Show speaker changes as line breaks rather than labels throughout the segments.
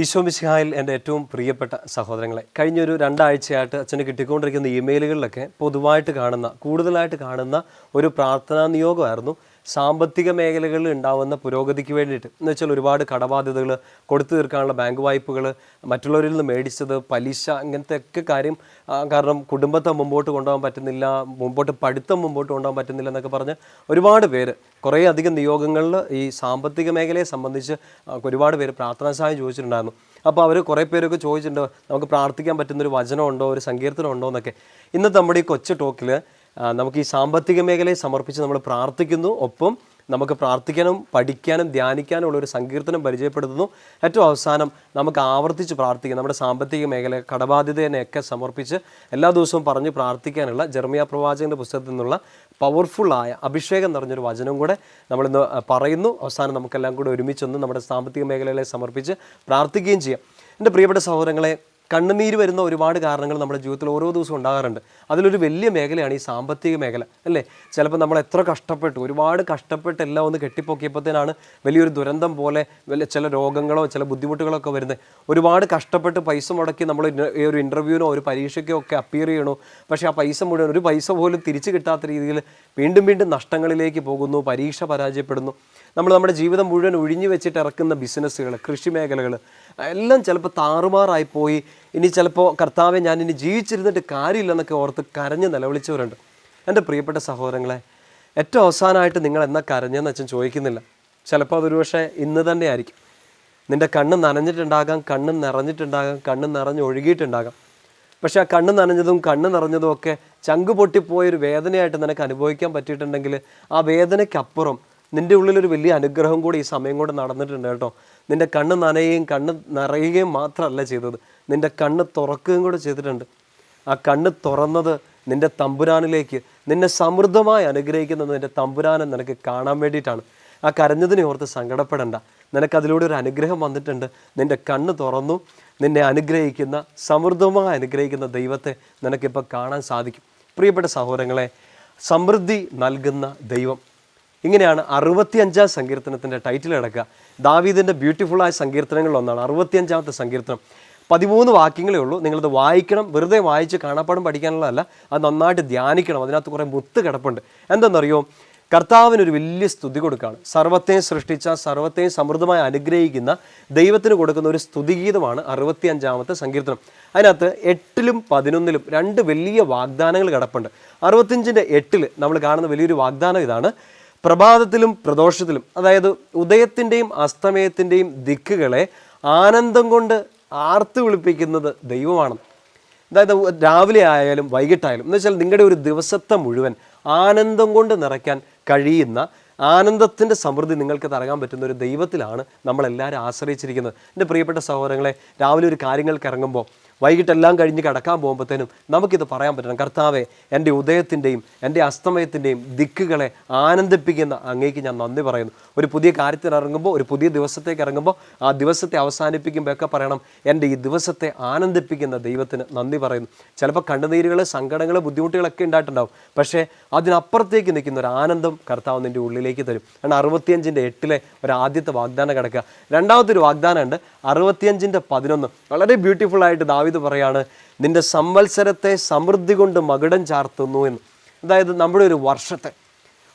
ഈശോ മിശിഹായിൽ എന്റെ ഏറ്റവും പ്രിയപ്പെട്ട സഹോദരങ്ങളെ കഴിഞ്ഞൊരു രണ്ടാഴ്ചയായിട്ട് അച്ഛന് കിട്ടിക്കൊണ്ടിരിക്കുന്ന ഇമെയിലുകളിലൊക്കെ പൊതുവായിട്ട് കാണുന്ന കൂടുതലായിട്ട് കാണുന്ന ഒരു പ്രാർത്ഥനാ നിയോഗമായിരുന്നു. സാമ്പത്തിക മേഖലകളിൽ ഉണ്ടാവുന്ന പുരോഗതിക്ക് വേണ്ടിയിട്ട്. എന്ന് വെച്ചാൽ ഒരുപാട് കടബാധ്യതകൾ കൊടുത്തു തീർക്കാനുള്ള ബാങ്ക് വായ്പകൾ മറ്റുള്ളവരിൽ നിന്ന് മേടിച്ചത് പലിശ ഇങ്ങനത്തെ ഒക്കെ കാര്യം കാരണം കുടുംബത്തെ മുമ്പോട്ട് കൊണ്ടുപോകാൻ പറ്റുന്നില്ല മുമ്പോട്ട് പഠിത്തം മുമ്പോട്ട് കൊണ്ടുപോകാൻ പറ്റുന്നില്ല എന്നൊക്കെ പറഞ്ഞ് ഒരുപാട് പേര് കുറേ അധികം നിയോഗങ്ങളിൽ ഈ സാമ്പത്തിക മേഖലയെ സംബന്ധിച്ച് ഒരുപാട് പേര് പ്രാർത്ഥനാ സഹായം ചോദിച്ചിട്ടുണ്ടായിരുന്നു. അപ്പോൾ അവർ കുറേ പേരൊക്കെ ചോദിച്ചിട്ടുണ്ട് നമുക്ക് പ്രാർത്ഥിക്കാൻ പറ്റുന്നൊരു വചനമുണ്ടോ ഒരു സങ്കീർത്തനം ഉണ്ടോ എന്നൊക്കെ. ഇന്നത്തെ നമ്മുടെ ഈ കൊച്ചു ടോക്കിൽ നമുക്ക് ഈ സാമ്പത്തിക മേഖലയെ സമർപ്പിച്ച് നമ്മൾ പ്രാർത്ഥിക്കുന്നു. ഒപ്പം നമുക്ക് പ്രാർത്ഥിക്കാനും പഠിക്കാനും ധ്യാനിക്കാനും ഉള്ള ഒരു സങ്കീർത്തനം പരിചയപ്പെടുത്തുന്നു. ഏറ്റവും അവസാനം നമുക്ക് ആവർത്തിച്ച് പ്രാർത്ഥിക്കാം. നമ്മുടെ സാമ്പത്തിക മേഖല കടബാധ്യതയെയൊക്കെ സമർപ്പിച്ച് എല്ലാ ദിവസവും പറഞ്ഞ് പ്രാർത്ഥിക്കാനുള്ള ജർമിയ പ്രവാചകന്റെ പുസ്തകത്തിൽ നിന്നുള്ള പവർഫുള്ളായ അഭിഷേകം നിറഞ്ഞൊരു വചനം കൂടെ നമ്മളിന്ന് പറയുന്നു. അവസാനം നമുക്കെല്ലാം കൂടെ ഒരുമിച്ചൊന്ന് നമ്മുടെ സാമ്പത്തിക മേഖലകളെ സമർപ്പിച്ച് പ്രാർത്ഥിക്കുകയും ചെയ്യാം. എന്റെ പ്രിയപ്പെട്ട സഹോദരങ്ങളെ കണ്ണുനീര് വരുന്ന ഒരുപാട് കാരണങ്ങൾ നമ്മുടെ ജീവിതത്തിൽ ഓരോ ദിവസവും ഉണ്ടാകാറുണ്ട്. അതിലൊരു വലിയ മേഖലയാണ് ഈ സാമ്പത്തിക മേഖല അല്ലേ? ചിലപ്പോൾ നമ്മൾ എത്ര കഷ്ടപ്പെട്ടു ഒരുപാട് കഷ്ടപ്പെട്ട് എല്ലാം ഒന്ന് കെട്ടിപ്പൊക്കിയപ്പോഴത്തേനാണ് വലിയൊരു ദുരന്തം പോലെ വലിയ ചില രോഗങ്ങളോ ചില ബുദ്ധിമുട്ടുകളോ ഒക്കെ വരുന്നത്. ഒരുപാട് കഷ്ടപ്പെട്ട് പൈസ മുടക്കി നമ്മൾ ഈ ഒരു ഇന്റർവ്യൂവിനോ ഒരു പരീക്ഷയ്ക്കോ ഒക്കെ അപ്പിയർ ചെയ്യണോ. പക്ഷേ ആ പൈസ മുഴുവൻ ഒരു പൈസ പോലും തിരിച്ചു കിട്ടാത്ത രീതിയിൽ വീണ്ടും വീണ്ടും നഷ്ടങ്ങളിലേക്ക് പോകുന്നു പരീക്ഷ പരാജയപ്പെടുന്നു. നമ്മൾ നമ്മുടെ ജീവിതം മുഴുവൻ ഒഴിഞ്ഞു വെച്ചിട്ട് ഇറക്കുന്ന ബിസിനസ്സുകൾ കൃഷി മേഖലകൾ എല്ലാം ചിലപ്പോൾ താറുമാറായി പോയി. ഇനി ചിലപ്പോൾ കർത്താവെ ഞാൻ ഇനി ജീവിച്ചിരുന്നിട്ട് കാര്യമില്ലെന്നൊക്കെ ഓർത്ത് കരഞ്ഞ് നിലവിളിച്ചവരുണ്ട്. എന്റെ പ്രിയപ്പെട്ട സഹോദരങ്ങളെ ഏറ്റവും അവസാനമായിട്ട് നിങ്ങൾ എന്നാ കരഞ്ഞെന്ന് അച്ഛൻ ചോദിക്കുന്നില്ല. ചിലപ്പോൾ അതൊരു പക്ഷേ ഇന്ന് തന്നെ ആയിരിക്കും. നിന്റെ കണ്ണ് നനഞ്ഞിട്ടുണ്ടാകാം കണ്ണ് നിറഞ്ഞിട്ടുണ്ടാകാം കണ്ണ് നിറഞ്ഞ് ഒഴുകിയിട്ടുണ്ടാകാം. പക്ഷേ ആ കണ്ണ് നനഞ്ഞതും കണ്ണ് നിറഞ്ഞതും ഒക്കെ ചങ്ക് പൊട്ടിപ്പോയൊരു വേദനയായിട്ട് നിനക്ക് അനുഭവിക്കാൻ പറ്റിയിട്ടുണ്ടെങ്കിൽ ആ വേദനയ്ക്കപ്പുറം നിന്റെ ഉള്ളിലൊരു വലിയ അനുഗ്രഹം കൂടി ഈ സമയം കൊണ്ട് നടന്നിട്ടുണ്ട് കേട്ടോ. നിന്റെ കണ്ണ് നനയുകയും കണ്ണ് നിറയുകയും മാത്രമല്ല ചെയ്തത്. നിന്റെ കണ്ണ് തുറക്കുകയും കൂടെ ചെയ്തിട്ടുണ്ട്. ആ കണ്ണ് തുറന്നത് നിന്റെ തമ്പുരാനിലേക്ക് നിന്നെ സമൃദ്ധമായി അനുഗ്രഹിക്കുന്നത് നിന്റെ തമ്പുരാനെ നിനക്ക് കാണാൻ വേണ്ടിയിട്ടാണ്. ആ കരഞ്ഞതിനെ ഓർത്ത് സങ്കടപ്പെടേണ്ട. നിനക്കതിലൂടെ ഒരു അനുഗ്രഹം വന്നിട്ടുണ്ട്. നിന്റെ കണ്ണ് തുറന്നു. നിന്നെ അനുഗ്രഹിക്കുന്ന സമൃദ്ധമായി അനുഗ്രഹിക്കുന്ന ദൈവത്തെ നിനക്കിപ്പോൾ കാണാൻ സാധിക്കും. പ്രിയപ്പെട്ട സഹോദരങ്ങളെ സമൃദ്ധി നൽകുന്ന ദൈവം. ഇങ്ങനെയാണ് അറുപത്തിയഞ്ചാം സങ്കീർത്തനത്തിന്റെ ടൈറ്റിൽ കിടക്കുക. ദാവീദിന്റെ ബ്യൂട്ടിഫുള്ളായ സങ്കീർത്തനങ്ങളിലൊന്നാണ്. അറുപത്തിയഞ്ചാമത്തെ സങ്കീർത്തനം. പതിമൂന്ന് വാക്യങ്ങളേ ഉള്ളൂ. നിങ്ങളത് വായിക്കണം. വെറുതെ വായിച്ച് കാണാപ്പാടും പഠിക്കാനുള്ളതല്ല. അത് നന്നായിട്ട് ധ്യാനിക്കണം. അതിനകത്ത് കുറേ മുത്ത് കിടപ്പുണ്ട്. എന്തെന്നറിയോ? കർത്താവിനൊരു വലിയ സ്തുതി കൊടുക്കുകയാണ്. സർവത്തെയും സൃഷ്ടിച്ച സർവത്തെയും സമൃദ്ധമായി അനുഗ്രഹിക്കുന്ന ദൈവത്തിന് കൊടുക്കുന്ന ഒരു സ്തുതിഗീതമാണ് അറുപത്തിയഞ്ചാമത്തെ സങ്കീർത്തനം. അതിനകത്ത് എട്ടിലും പതിനൊന്നിലും രണ്ട് വലിയ വാഗ്ദാനങ്ങൾ കിടപ്പുണ്ട്. അറുപത്തിയഞ്ചിന്റെ എട്ടിൽ നമ്മൾ കാണുന്ന വലിയൊരു വാഗ്ദാനം ഇതാണ്. പ്രഭാതത്തിലും പ്രദോഷത്തിലും അതായത് ഉദയത്തിന്റെയും അസ്തമയത്തിന്റെയും ദിക്കുകളെ ആനന്ദം കൊണ്ട് ആർത്ത് വിളിപ്പിക്കുന്നത് ദൈവമാണ്. അതായത് രാവിലെ ആയാലും വൈകിട്ടായാലും എന്ന് വെച്ചാൽ നിങ്ങളുടെ ഒരു ദിവസത്തെ മുഴുവൻ ആനന്ദം കൊണ്ട് നിറയ്ക്കാൻ കഴിയുന്ന ആനന്ദത്തിന്റെ സമൃദ്ധി നിങ്ങൾക്ക് തറകാൻ പറ്റുന്ന ഒരു ദൈവത്തിലാണ് നമ്മളെല്ലാവരും ആശ്രയിച്ചിരിക്കുന്നത്. എന്റെ പ്രിയപ്പെട്ട സഹോദരങ്ങളെ രാവിലെ ഒരു കാര്യങ്ങൾക്ക് ഇറങ്ങുമ്പോൾ വൈകിട്ടെല്ലാം കഴിഞ്ഞ് കിടക്കാൻ പോകുമ്പോഴത്തേനും നമുക്കിത് പറയാൻ പറ്റണം. കർത്താവെ എന്റെ ഉദയത്തിന്റെയും എന്റെ അസ്തമയത്തിന്റെയും ദിക്കുകളെ ആനന്ദിപ്പിക്കുന്ന അങ്ങേക്ക് ഞാൻ നന്ദി പറയുന്നു. ഒരു പുതിയ കാര്യത്തിന് ഇറങ്ങുമ്പോൾ ഒരു പുതിയ ദിവസത്തേക്ക് ഇറങ്ങുമ്പോൾ ആ ദിവസത്തെ അവസാനിപ്പിക്കുമ്പോൾ ഒക്കെ പറയണം എന്റെ ഈ ദിവസത്തെ ആനന്ദിപ്പിക്കുന്ന ദൈവത്തിന് നന്ദി പറയുന്നു. ചിലപ്പോൾ കണ്ണുനീരുകൾ സങ്കടങ്ങൾ ബുദ്ധിമുട്ടുകളൊക്കെ ഉണ്ടായിട്ടുണ്ടാവും. പക്ഷേ അതിനപ്പുറത്തേക്ക് നിൽക്കുന്ന ഒരു ആനന്ദം കർത്താവ് നിന്റെ ഉള്ളിലേക്ക് തരും. കാരണം അറുപത്തിയഞ്ചിന്റെ എട്ടിലെ ഒരു ആദ്യത്തെ വാഗ്ദാനം കിടക്കുക. രണ്ടാമത്തെ ഒരു വാഗ്ദാനം ഉണ്ട് അറുപത്തിയഞ്ചിന്റെ പതിനൊന്ന്. വളരെ ബ്യൂട്ടിഫുൾ ആയിട്ട് ദാവിദ് പറയാണ് നിന്റെ സംവത്സരത്തെ സമൃദ്ധി കൊണ്ട് മകുടം ചാർത്തുന്നു എന്ന്. അതായത് നമ്മുടെ ഒരു വർഷത്തെ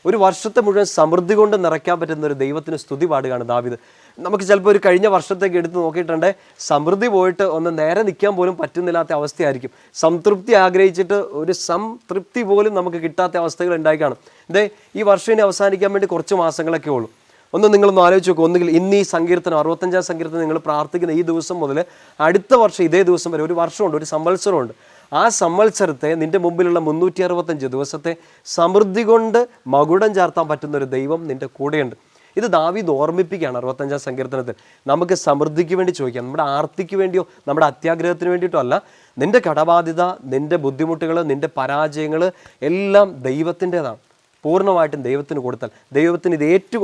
ഒരു വർഷത്തെ മുഴുവൻ സമൃദ്ധി കൊണ്ട് നിറയ്ക്കാൻ പറ്റുന്ന ഒരു ദൈവത്തിന് സ്തുതി പാടുകയാണ് ദാവിദ്. നമുക്ക് ചിലപ്പോൾ ഒരു കഴിഞ്ഞ വർഷത്തേക്ക് എടുത്ത് നോക്കിയിട്ടുണ്ട് സമൃദ്ധി പോയിട്ട് ഒന്ന് നേരെ നിൽക്കാൻ പോലും പറ്റുന്നില്ലാത്ത അവസ്ഥയായിരിക്കും. സംതൃപ്തി ആഗ്രഹിച്ചിട്ട് ഒരു സംതൃപ്തി പോലും നമുക്ക് കിട്ടാത്ത അവസ്ഥകൾ ഉണ്ടായിക്കാണും. ഇതേ ഈ വർഷം ഇനി അവസാനിക്കാൻ വേണ്ടി കുറച്ച് മാസങ്ങളൊക്കെ ഉള്ളൂ. ഒന്ന് നിങ്ങളൊന്ന് ആലോചിച്ച് നോക്കുക ഒന്നുകിൽ ഇന്ന് ഈ സങ്കീർത്തനം അറുപത്തഞ്ചാം സങ്കീർത്തനം നിങ്ങൾ പ്രാർത്ഥിക്കുന്ന ഈ ദിവസം മുതൽ അടുത്ത വർഷം ഇതേ ദിവസം വരെ ഒരു വർഷമുണ്ട് ഒരു സംവത്സരമുണ്ട്. ആ സംവത്സരത്തെ നിന്റെ മുമ്പിലുള്ള മുന്നൂറ്റി അറുപത്തഞ്ച് ദിവസത്തെ സമൃദ്ധി കൊണ്ട് മകുടം ചാർത്താൻ പറ്റുന്ന ഒരു ദൈവം നിന്റെ കൂടെയുണ്ട്. ഇത് ദാവീദ് ഓർമ്മിപ്പിക്കുകയാണ് അറുപത്തഞ്ചാം സങ്കീർത്തനത്തിൽ. നമുക്ക് സമൃദ്ധിക്ക് വേണ്ടി ചോദിക്കാം. നമ്മുടെ ആർത്തിക്ക് വേണ്ടിയോ നമ്മുടെ അത്യാഗ്രഹത്തിന് വേണ്ടിയിട്ടോ അല്ല. നിന്റെ കടബാധ്യത നിന്റെ ബുദ്ധിമുട്ടുകൾ നിന്റെ പരാജയങ്ങൾ എല്ലാം ദൈവത്തിന്റെതാണ്. പൂർണമായിട്ടും ദൈവത്തിന് കൊടുത്താൽ ദൈവത്തിന് ഇത് ഏറ്റു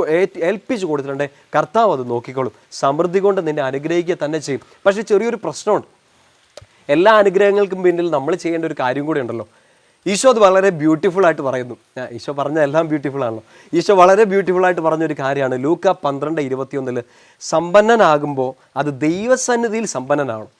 ഏൽപ്പിച്ച് കൊടുത്തിട്ടുണ്ടെങ്കിൽ കർത്താവ് അത് നോക്കിക്കോളും. സമൃദ്ധി കൊണ്ട് നിന്നെ അനുഗ്രഹിക്കുക തന്നെ ചെയ്യും. പക്ഷേ ചെറിയൊരു പ്രശ്നമുണ്ട്. എല്ലാ അനുഗ്രഹങ്ങൾക്കും പിന്നിൽ നമ്മൾ ചെയ്യേണ്ട ഒരു കാര്യം കൂടി ഉണ്ടല്ലോ. ഈശോ അത് വളരെ ബ്യൂട്ടിഫുൾ ആയിട്ട് പറയുന്നു. ഈശോ പറഞ്ഞ എല്ലാം ബ്യൂട്ടിഫുൾ ആണല്ലോ. ഈശോ വളരെ ബ്യൂട്ടിഫുൾ ആയിട്ട് പറഞ്ഞൊരു കാര്യമാണ്. ലൂക്ക പന്ത്രണ്ട് ഇരുപത്തിയൊന്നിൽ സമ്പന്നനാകുമ്പോൾ അത് ദൈവസന്നിധിയിൽ സമ്പന്നനാകണം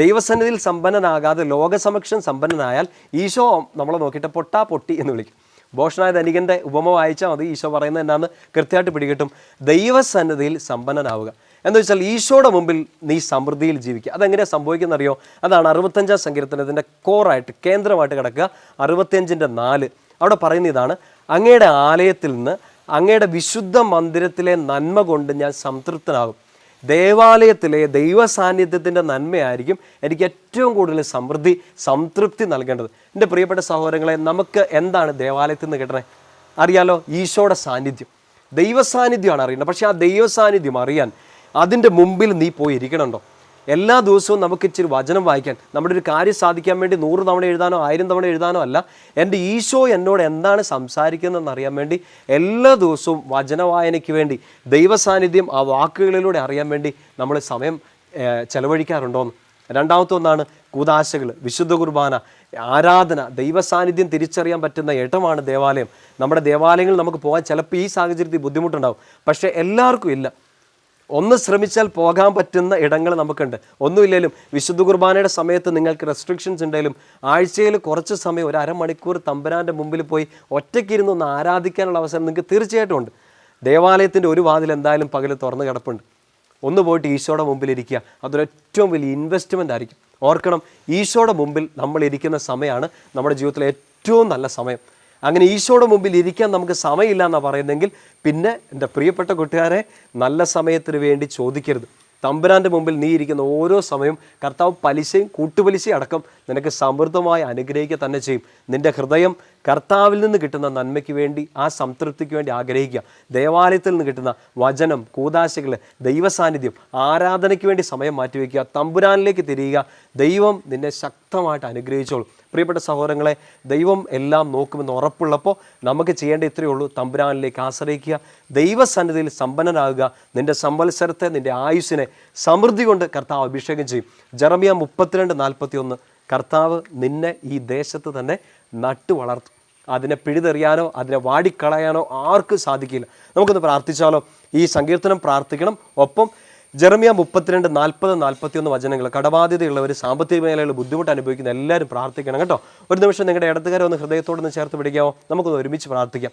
ദൈവസന്നിധിയിൽ സമ്പന്നനാകാതെ ലോകസമക്ഷം സമ്പന്നനായാൽ ഈശോ നമ്മളെ നോക്കിയിട്ട് പൊട്ടാ പൊട്ടി എന്ന് വിളിക്കും. ഭോഷനായ ധനികന്റെ ഉപമ വായിച്ചാൽ മതി. ഈശോ പറയുന്നത് എന്നാന്ന് കൃത്യമായിട്ട് പിടികിട്ടും. ദൈവസന്നിധിയിൽ സമ്പന്നനാവുക. എന്ന് വെച്ചാൽ ഈശോയുടെ മുമ്പിൽ നീ സമൃദ്ധിയിൽ ജീവിക്കുക. അതെങ്ങനെയാണ് സംഭവിക്കുന്നറിയോ? അതാണ് അറുപത്തഞ്ചാം സങ്കീർത്തനത്തിന്റെ കോറായിട്ട് കേന്ദ്രമായിട്ട് കിടക്കുക. അറുപത്തിയഞ്ചിന്റെ നാല്. അവിടെ പറയുന്ന ഇതാണ് അങ്ങയുടെ ആലയത്തിൽ നിന്ന് അങ്ങയുടെ വിശുദ്ധ മന്ദിരത്തിലെ നന്മ കൊണ്ട് ഞാൻ സംതൃപ്തനാകും. ദേവാലയത്തിലെ ദൈവ സാന്നിധ്യത്തിന്റെ നന്മയായിരിക്കും എനിക്ക് ഏറ്റവും കൂടുതൽ സമൃദ്ധി സംതൃപ്തി നൽകേണ്ടത്. എന്റെ പ്രിയപ്പെട്ട സഹോദരങ്ങളെ നമുക്ക് എന്താണ് ദേവാലയത്തിൽ നിന്ന് കിട്ടണേ? അറിയാലോ ഈശോയുടെ സാന്നിധ്യം. ദൈവ സാന്നിധ്യമാണ് അറിയേണ്ടത്. പക്ഷേ ആ ദൈവ സാന്നിധ്യം അറിയാൻ അതിന്റെ മുമ്പിൽ നീ പോയി ഇരിക്കണുണ്ടോ എല്ലാ ദിവസവും നമുക്ക് ഇച്ചിരി വചനം വായിക്കാൻ നമ്മുടെ ഒരു കാര്യം സാധിക്കാൻ വേണ്ടി നൂറ് തവണ എഴുതാനോ ആയിരം തവണ എഴുതാനോ അല്ല എന്റെ ഈശോ എന്നോട് എന്താണ് സംസാരിക്കുന്നതെന്ന് അറിയാൻ വേണ്ടി എല്ലാ ദിവസവും വചന വായനയ്ക്ക് വേണ്ടി ദൈവസാന്നിധ്യം ആ വാക്കുകളിലൂടെ അറിയാൻ വേണ്ടി നമ്മൾ സമയം ഏഹ്, ചെലവഴിക്കാറുണ്ടോന്ന്. രണ്ടാമത്തെ ഒന്നാണ് കൂതാശകൾ വിശുദ്ധ കുർബാന ആരാധന ദൈവസാന്നിധ്യം തിരിച്ചറിയാൻ പറ്റുന്ന ഇടമാണ് ദേവാലയം. നമ്മുടെ ദേവാലയങ്ങളിൽ നമുക്ക് പോകാൻ ചിലപ്പോൾ ഈ സാഹചര്യത്തിൽ ബുദ്ധിമുട്ടുണ്ടാവും. പക്ഷേ എല്ലാവർക്കും ഇല്ല. ഒന്ന് ശ്രമിച്ചാൽ പോകാൻ പറ്റുന്ന ഇടങ്ങൾ നമുക്കുണ്ട്. ഒന്നുമില്ലെങ്കിലും വിശുദ്ധ കുർബാനയുടെ സമയത്ത് നിങ്ങൾക്ക് റെസ്ട്രിക്ഷൻസ് ഉണ്ടെങ്കിലും ആഴ്ചയിൽ കുറച്ച് സമയം ഒരു അരമണിക്കൂർ തമ്പുരാന്റെ മുമ്പിൽ പോയി ഒറ്റയ്ക്കിരുന്ന് ഒന്ന് ആരാധിക്കാനുള്ള അവസരം നിങ്ങൾക്ക് തീർച്ചയായിട്ടും ഉണ്ട്. ദേവാലയത്തിന്റെ ഒരു വാതിൽ എന്തായാലും പകൽ തുറന്ന് കിടപ്പുണ്ട്. ഒന്ന് പോയിട്ട് ഈശോയുടെ മുമ്പിൽ ഇരിക്കുക. അതൊരു ഏറ്റവും വലിയ ഇൻവെസ്റ്റ്മെന്റ് ആയിരിക്കും. ഓർക്കണം ഈശോയുടെ മുമ്പിൽ നമ്മൾ ഇരിക്കുന്ന സമയമാണ് നമ്മുടെ ജീവിതത്തിലെ ഏറ്റവും നല്ല സമയം. അങ്ങനെ ഈശോയുടെ മുമ്പിൽ ഇരിക്കാൻ നമുക്ക് സമയമില്ല എന്നാണ് പറയുന്നതെങ്കിൽ പിന്നെ എന്റെ പ്രിയപ്പെട്ട കൂട്ടുകാരെ നല്ല സമയത്തിന് വേണ്ടി ചോദിക്കരുത്. തമ്പുരാന്റെ മുമ്പിൽ നീ ഇരിക്കുന്ന ഓരോ സമയവും കർത്താവ് പലിശയും കൂട്ടുപലിശയും അടക്കം നിനക്ക് സമൃദ്ധമായി അനുഗ്രഹിക്കുക തന്നെ ചെയ്യും. നിന്റെ ഹൃദയം കർത്താവിൽ നിന്ന് കിട്ടുന്ന നന്മയ്ക്ക് വേണ്ടി ആ സംതൃപ്തിക്ക് വേണ്ടി ആഗ്രഹിക്കുക. ദേവാലയത്തിൽ നിന്ന് കിട്ടുന്ന വചനം കൂതാശകൾ ദൈവസാന്നിധ്യം ആരാധനയ്ക്ക് വേണ്ടി സമയം മാറ്റിവെക്കുക തമ്പുരാനിലേക്ക് തിരിയുക. ദൈവം നിന്നെ ശക്തമായിട്ട് അനുഗ്രഹിച്ചോളും. പ്രിയപ്പെട്ട സഹോദരങ്ങളെ ദൈവം എല്ലാം നോക്കുമെന്ന് ഉറപ്പുള്ളപ്പോൾ നമുക്ക് ചെയ്യേണ്ട ഇത്രയേ ഉള്ളൂ. തമ്പുരാനിലേക്ക് ആശ്രയിക്കുക ദൈവസന്നിധിയിൽ സമ്പന്നനാകുക നിന്റെ സംവത്സരത്തെ നിന്റെ ആയുസ്സിനെ സമൃദ്ധി കൊണ്ട് കർത്താവ് അഭിഷേകം ചെയ്യും. ജറമിയ മുപ്പത്തിരണ്ട് നാൽപ്പത്തി ഒന്ന് കർത്താവ് നിന്നെ ഈ ദേശത്ത് തന്നെ നട്ടു വളർത്തും അതിനെ പിഴുതെറിയാനോ അതിനെ വാടിക്കളയാനോ ആർക്കും സാധിക്കില്ല. നമുക്കൊന്ന് പ്രാർത്ഥിച്ചാലോ? ഈ സങ്കീർത്തനം പ്രാർത്ഥിക്കണം. ഒപ്പം ജെറമിയ മുപ്പത്തിരണ്ട് നാൽപ്പത് നാൽപ്പത്തിയൊന്ന് വചനങ്ങൾ കടബാധ്യതയുള്ളവർ സാമ്പത്തിക മേഖലയിൽ ബുദ്ധിമുട്ട് അനുഭവിക്കുന്ന എല്ലാവരും പ്രാർത്ഥിക്കണം കേട്ടോ. ഒരു നിമിഷം നിങ്ങളുടെ ഇടത്തുകാരെ ഒന്ന് ഹൃദയത്തോടൊന്ന് ചേർത്ത് പിടിക്കാമോ നമുക്കൊന്ന് ഒരുമിച്ച് പ്രാർത്ഥിക്കാം.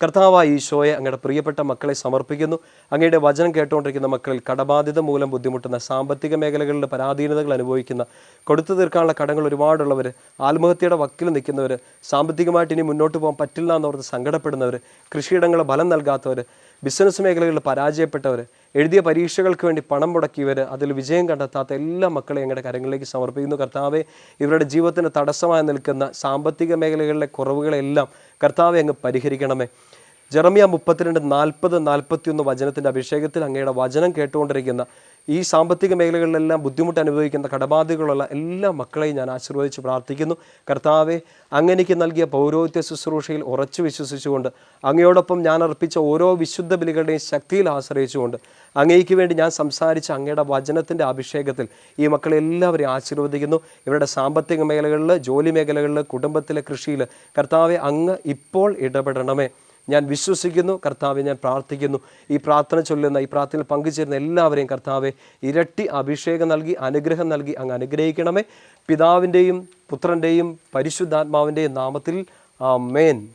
കർത്താവായ ഈശോയെ അങ്ങയുടെ പ്രിയപ്പെട്ട മക്കളെ സമർപ്പിക്കുന്നു. അങ്ങയുടെ വചനം കേട്ടുകൊണ്ടിരിക്കുന്ന മക്കളിൽ കടബാധ്യത മൂലം ബുദ്ധിമുട്ടുന്ന സാമ്പത്തിക മേഖലകളിലെ പരാധീനതകൾ അനുഭവിക്കുന്ന കൊടുത്തു തീർക്കാനുള്ള കടങ്ങൾ ഒരുപാടുള്ളവർ ആത്മഹത്യയുടെ വക്കിൽ നിൽക്കുന്നവർ സാമ്പത്തികമായിട്ട് ഇനി മുന്നോട്ട് പോകാൻ പറ്റില്ല എന്നോർത്ത് സങ്കടപ്പെടുന്നവർ കൃഷിയിടങ്ങൾ ബലം നൽകാത്തവർ ബിസിനസ് മേഖലകളിൽ പരാജയപ്പെട്ടവർ എഴുതിയ പരീക്ഷകൾക്ക് വേണ്ടി പണം മുടക്കിയവർ അതിൽ വിജയം കണ്ടെത്താത്ത എല്ലാ മക്കളെയും ഞങ്ങളുടെ കരങ്ങളിലേക്ക് സമർപ്പിക്കുന്നു. കർത്താവെ ഇവരുടെ ജീവിതത്തിന് തടസ്സമായി നിൽക്കുന്ന സാമ്പത്തിക മേഖലകളിലെ കുറവുകളെല്ലാം കർത്താവെ അങ്ങ് പരിഹരിക്കണമേ. ജെറമിയ മുപ്പത്തിരണ്ട് നാൽപ്പത് നാൽപ്പത്തിയൊന്ന് വചനത്തിന്റെ അഭിഷേകത്തിൽ അങ്ങയുടെ വചനം കേട്ടുകൊണ്ടിരിക്കുന്ന ഈ സാമ്പത്തിക മേഖലകളിലെല്ലാം ബുദ്ധിമുട്ട് അനുഭവിക്കുന്ന കടബാധ്യതകളുള്ള എല്ലാ മക്കളെയും ഞാൻ ആശീർവദിച്ച് പ്രാർത്ഥിക്കുന്നു. കർത്താവെ അങ്ങനെക്ക് നൽകിയ പൗരോഹിത്യ ശുശ്രൂഷയിൽ ഉറച്ചു വിശ്വസിച്ചുകൊണ്ട് അങ്ങയോടൊപ്പം ഞാൻ അർപ്പിച്ച ഓരോ വിശുദ്ധ ബലികളുടെയും ശക്തിയിൽ ആശ്രയിച്ചുകൊണ്ട് അങ്ങേക്ക് വേണ്ടി ഞാൻ സംസാരിച്ച അങ്ങയുടെ വചനത്തിന്റെ അഭിഷേകത്തിൽ ഈ മക്കളെ എല്ലാവരെയും ആശീർവദിക്കുന്നു. ഇവരുടെ സാമ്പത്തിക മേഖലകളിൽ ജോലി മേഖലകളിൽ കുടുംബത്തിലെ കൃഷിയിൽ കർത്താവെ അങ്ങ് ഇപ്പോൾ ഇടപെടണമേ. ഞാൻ വിശ്വസിക്കുന്നു കർത്താവെ ഞാൻ പ്രാർത്ഥിക്കുന്നു. ഈ പ്രാർത്ഥന ചൊല്ലുന്ന ഈ പ്രാർത്ഥനയിൽ പങ്കുചേരുന്ന എല്ലാവരെയും കർത്താവെ ഇരട്ടി അഭിഷേകം നൽകി അനുഗ്രഹം നൽകി അങ്ങ് അനുഗ്രഹിക്കണമേ. പിതാവിന്റെയും പുത്രന്റെയും പരിശുദ്ധാത്മാവിന്റെയും നാമത്തിൽ മേൻ